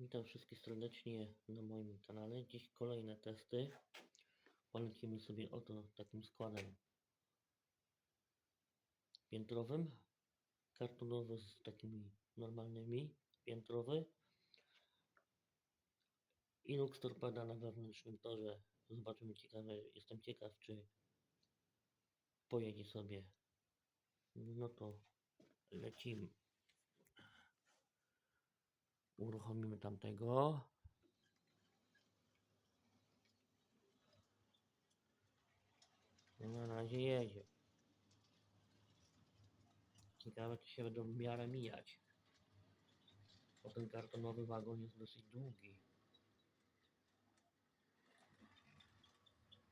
Witam wszystkich serdecznie na moim kanale. Dziś kolejne testy. Polecimy sobie oto takim składem piętrowym. Kartonowy z takimi normalnymi, piętrowy. I Torpeda na wewnętrznym torze. Zobaczymy ciekawe, jestem ciekaw czy pojedzie sobie. No to lecimy. Uruchomimy tamtego. No na razie jedzie. Ciekawe czy się będą w miarę mijać. Bo ten kartonowy wagon jest dosyć długi.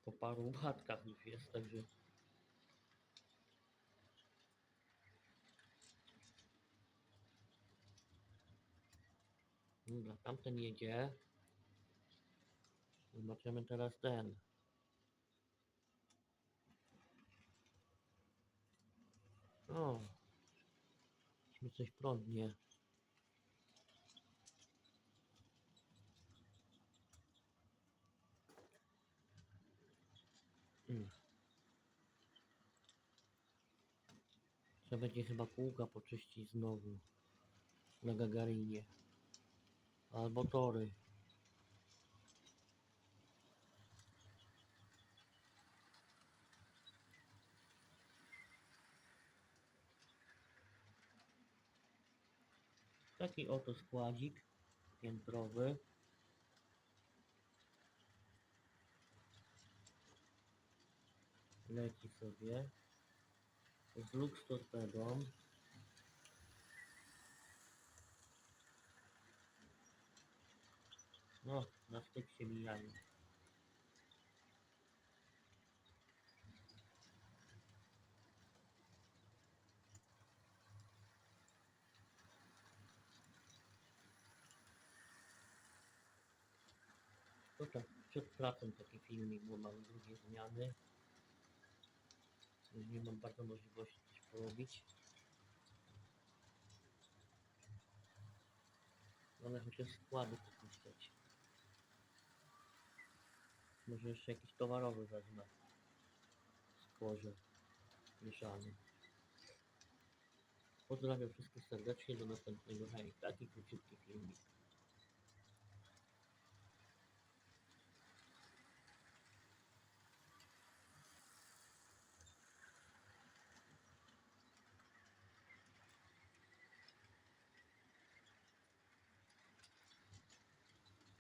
Po paru łatkach już jest, także Dobra, tamten jedzie. Zobaczymy teraz ten. O, mi coś prądnie. Mm. Trzeba będzie chyba kółka poczyścić znowu na Gagarinie. Albo tory. Taki oto składzik piętrowy. Leci sobie z lux torpedą. No, na styk się mijają. To tak przed pracą taki filmik, bo mam drugie zmiany. Nie mam bardzo możliwości coś porobić. Ale chociaż składy popuszczać. Może jeszcze jakiś towarowy wezmę. Skłoże mieszany. Pozdrawiam wszystkich serdecznie. Do następnego. Hej, taki króciutki filmik.